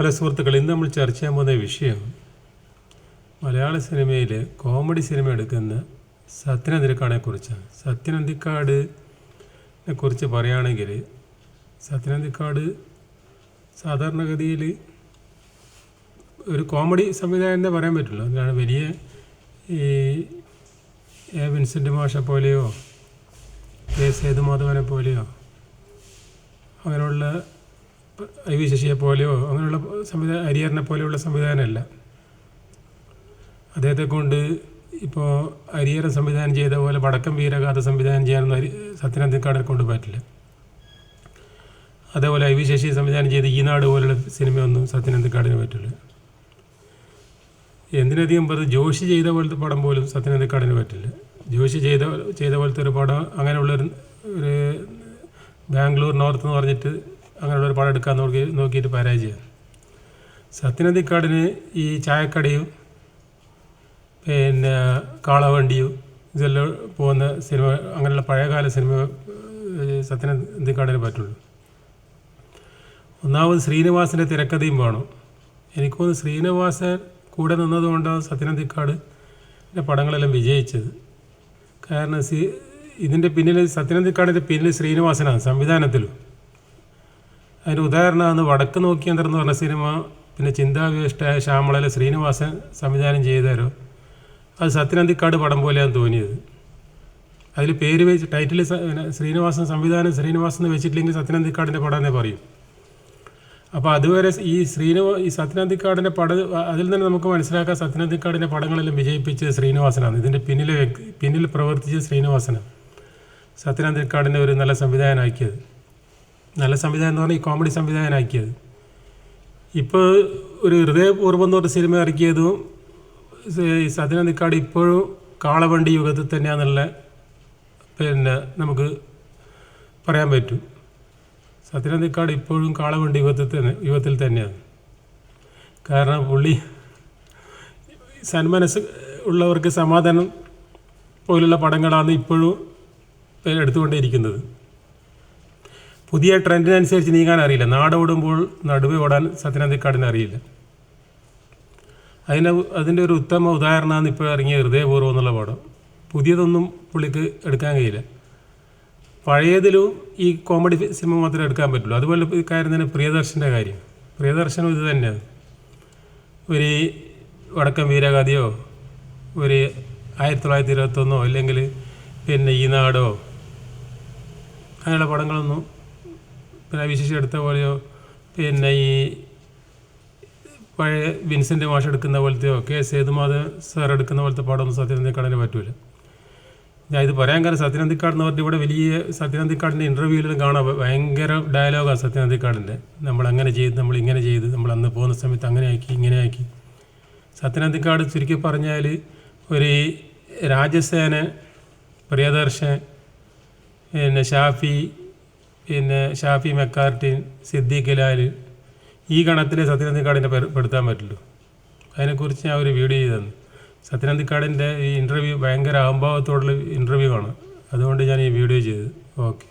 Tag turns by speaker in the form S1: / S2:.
S1: Hello സുഹൃത്തുക്കൾ ഇന്ന് നമ്മൾ ചർച്ച ചെയ്യാൻ പോകുന്ന വിഷയം മലയാള സിനിമയിൽ കോമഡി സിനിമ എടുക്കുന്ന സത്യനന്ദിക്കാടിനെ കുറിച്ചാണ്. സത്യനന്ദിക്കാടിനെ കുറിച്ച് പറയുകയാണെങ്കിൽ സത്യനന്ദിക്കാട് സാധാരണഗതിയിൽ ഒരു കോമഡി സംവിധാനം തന്നെ പറയാൻ പറ്റുള്ളൂ. അതാണ് വലിയ ഈ എ. വിൻസെന്റ് മാഷ പോലെയോ കെ. സേതുമാധവനെ പോലെയോ അങ്ങനെയുള്ള ഐ വി ശശിയെ പോലെയോ അങ്ങനെയുള്ള സംവിധാനം അരിയറിനെ പോലെയുള്ള സംവിധാനമല്ല. അദ്ദേഹത്തെ കൊണ്ട് ഇപ്പോൾ ഹരിഹരൻ സംവിധാനം ചെയ്ത പോലെ വടക്കം വീരഗാഥ സംവിധാനം ചെയ്യാനൊന്നും ഹരി സത്യനന്ദിക്കാടിനെ കൊണ്ട് പറ്റില്ല. അതേപോലെ ഐ വി ശശി സംവിധാനം ചെയ്ത ഈനാട് നാട് പോലുള്ള സിനിമയൊന്നും സത്യനന്ദിക്കാടിന് പറ്റില്ല. എന്തിനധികം പറഞ്ഞ് ജോഷി ചെയ്ത പോലത്തെ പടം പോലും സത്യനന്ദിക്കാടിന് പറ്റില്ല. ജോഷി ചെയ്ത ചെയ്ത പോലത്തെ ഒരു പടം അങ്ങനെയുള്ളൊരു ഒരു ബാംഗ്ലൂർ നോർത്ത് എന്ന് പറഞ്ഞിട്ട് അങ്ങനെയുള്ള ഒരു പടം എടുക്കാൻ നോക്കി നോക്കിയിട്ട് പരാജയം സത്യനന്ദിക്കാടിന് ഈ ചായക്കടയും പിന്നെ കാളവണ്ടിയും ഇതെല്ലാം പോകുന്ന സിനിമ അങ്ങനെയുള്ള പഴയകാല സിനിമ സത്യനന്ദിക്കാടിന് പറ്റുള്ളൂ. ഒന്നാമത് ശ്രീനിവാസിന്റെ തിരക്കഥയും വേണം. എനിക്കൊന്ന് ശ്രീനിവാസൻ കൂടെ നിന്നതുകൊണ്ടാണ് സത്യനന്ദിക്കാട് പടങ്ങളെല്ലാം വിജയിച്ചത്. കാരണം സി ഇതിന്റെ പിന്നിൽ സത്യനന്ദിക്കാടിന്റെ പിന്നിൽ ശ്രീനിവാസനാണ് സംവിധാനത്തിലും. അതിന് ഉദാഹരണമാണ് വടക്ക് നോക്കിയന്തർ എന്ന് പറഞ്ഞ സിനിമ പിന്നെ ചിന്താവിഷ്ട ശ്യാമളയിലെ ശ്രീനിവാസൻ സംവിധാനം ചെയ്തതരോ അത് സത്യനന്ദിക്കാട് പടം പോലെയാണ് തോന്നിയത്. അതിൽ പേര് വെച്ച് ടൈറ്റിൽ ശ്രീനിവാസൻ സംവിധാനം ശ്രീനിവാസൻ എന്ന് വെച്ചിട്ടില്ലെങ്കിൽ സത്യനന്ദിക്കാടിന്റെ പടം എന്നേ പറയും. അപ്പോൾ അതുവരെ ഈ ശ്രീനിവാ ഈ സത്യനന്ദിക്കാടിന്റെ പടം അതിൽ തന്നെ നമുക്ക് മനസ്സിലാക്കാം സത്യനന്ദിക്കാടിന്റെ പടങ്ങളെല്ലാം വിജയിപ്പിച്ചത് ശ്രീനിവാസനാണ്. ഇതിന്റെ പിന്നിലെ പിന്നിൽ പ്രവർത്തിച്ച ശ്രീനിവാസനാണ്. സത്യനന്ദിക്കാടിന്റെ ഒരു നല്ല സംവിധായകനാക്കിയത്. നല്ല സംവിധാനം എന്ന് പറഞ്ഞാൽ ഈ കോമഡി സംവിധായകനാക്കിയത്. ഇപ്പോൾ ഒരു ഹൃദയപൂർവം എന്ന് പറഞ്ഞ സിനിമ ഇറക്കിയതും സതിന സത്യനന്ദിക്കാട് ഇപ്പോഴും കാളവണ്ടി യുഗത്തിൽ തന്നെയാണെന്നുള്ള പിന്നെ നമുക്ക് പറയാൻ പറ്റും. സത്യനന്ദിക്കാട് ഇപ്പോഴും കാളവണ്ടി യുഗത്തിൽ തന്നെ യുഗത്തിൽ തന്നെയാണ്. കാരണം പുള്ളി സന്മനസ് ഉള്ളവർക്ക് സമാധാനം പോലുള്ള പടങ്ങളാണ് ഇപ്പോഴും എടുത്തുകൊണ്ടേയിരിക്കുന്നത്. പുതിയ ട്രെൻഡിനനുസരിച്ച് നീങ്ങാൻ അറിയില്ല. നാടോടുമ്പോൾ നടുവ് ഓടാൻ സത്യനന്ദിക്കാടിന് അറിയില്ല. അതിന് അതിന്റെ ഒരു ഉത്തമ ഉദാഹരണമാണ് ഇപ്പോൾ ഇറങ്ങിയ ഹൃദയപൂർവം എന്നുള്ള പടം പുതിയതൊന്നും പുള്ളിക്ക് എടുക്കാൻ കഴിയില്ല. പഴയതിലും ഈ കോമഡി സിനിമ മാത്രമേ എടുക്കാൻ പറ്റുള്ളൂ. അതുപോലെ ഈ കാര്യം തന്നെ പ്രിയദർശന്റെ കാര്യം. പ്രിയദർശനും ഇത് തന്നെയാണ് ഒരു വടക്കം വീരഗാഥയോ ഒരു ആയിരത്തി തൊള്ളായിരത്തി ഇരുപത്തൊന്നോ അല്ലെങ്കിൽ പിന്നെ ഈ നാടോ അങ്ങനെയുള്ള പടങ്ങളൊന്നും പിന്നെ വിശേഷം എടുത്ത പോലെയോ പിന്നെ ഈ പഴയ വിൻസെന്റ് മാഷ് എടുക്കുന്ന പോലത്തെയോ കെ സേതുമാധവൻ സാർ എടുക്കുന്ന പോലത്തെ പാടൊന്നും സത്യനന്ദിക്കാടിന് പറ്റൂല. ഞാൻ ഇത് പറയാൻ കാരണം സത്യനന്ദിക്കാട് എന്ന് പറഞ്ഞാൽ ഇവിടെ വലിയ സത്യനന്ദിക്കാടിന്റെ ഇന്റർവ്യൂവിലും കാണാം ഭയങ്കര ഡയലോഗാണ് സത്യനന്ദിക്കാടിന്റെ നമ്മൾ അങ്ങനെ ചെയ്ത് നമ്മൾ ഇങ്ങനെ ചെയ്ത് നമ്മൾ അന്ന് പോകുന്ന സമയത്ത് അങ്ങനെ ആക്കി ഇങ്ങനെ ആക്കി സത്യനന്ദിക്കാട് ചുരുക്കി പറഞ്ഞാൽ ഒരു രാജസേന പ്രിയദർശൻ പിന്നെ ഷാഫി പിന്നെ ഷാഫി മെക്കാർട്ടിൻ സിദ്ദീഖ് ലാൽ ഈ ഗണത്തിലെ സത്യനന്ദിക്കാടിനെ പെടുത്താൻ പറ്റുള്ളൂ അതിനെക്കുറിച്ച് ഞാൻ ഒരു വീഡിയോ ചെയ്തു തന്നു സത്യനന്ദിക്കാടിന്റെ ഈ ഇന്റർവ്യൂ ഭയങ്കര അഹംഭാവത്തോടുള്ള ഇന്റർവ്യൂ ആണ്. അതുകൊണ്ട് ഞാൻ ഈ വീഡിയോ ചെയ്തത്. ഓക്കെ